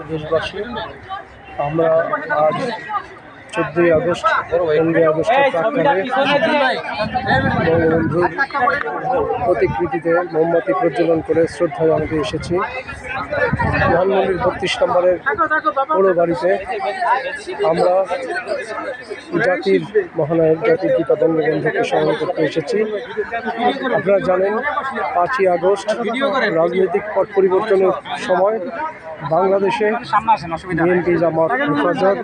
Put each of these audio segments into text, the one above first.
দেশবাসী, আমরা আজ চোদ্দই আগস্ট, পনেরোই আগস্টের বঙ্গবন্ধুর প্রতিকৃতিতে মোমবাতি প্রজ্বলন করে শ্রদ্ধা জানাতে এসেছি। ধানমন্ডির বত্রিশ নম্বরের পৌর বাড়িতে আমরা জাতির মহানায়ক, জাতির পিতা বঙ্গবন্ধুকে স্মরণ করতে এসেছি। আপনারা জানেন, পাঁচই আগস্ট রাজনৈতিক পট পরিবর্তনের সময় বাংলাদেশে বিএনপি জামাত হেফাজত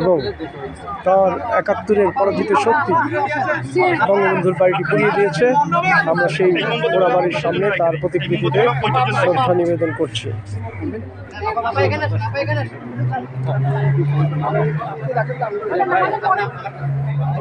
এবং তার একাত্তরের পরাজিত শক্তি বঙ্গবন্ধুর বাড়িটি পুড়িয়ে দিয়েছে। আমরা সেই পোড়া বাড়ির সামনে তার প্রতিকৃতিতে শ্রদ্ধা নিবেদন করছি।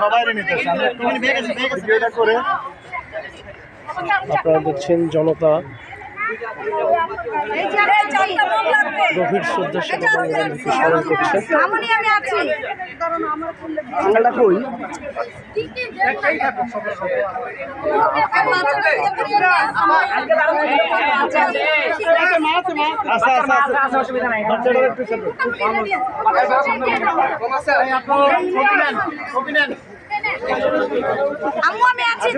সবাই নিতে ভিডিওটা করে। আপনারা দেখছেন জনতা গভীর শ্রদ্ধার সাথে বঙ্গবন্ধুকে স্মরণ করছে। আমার করলে আঙ্গাটা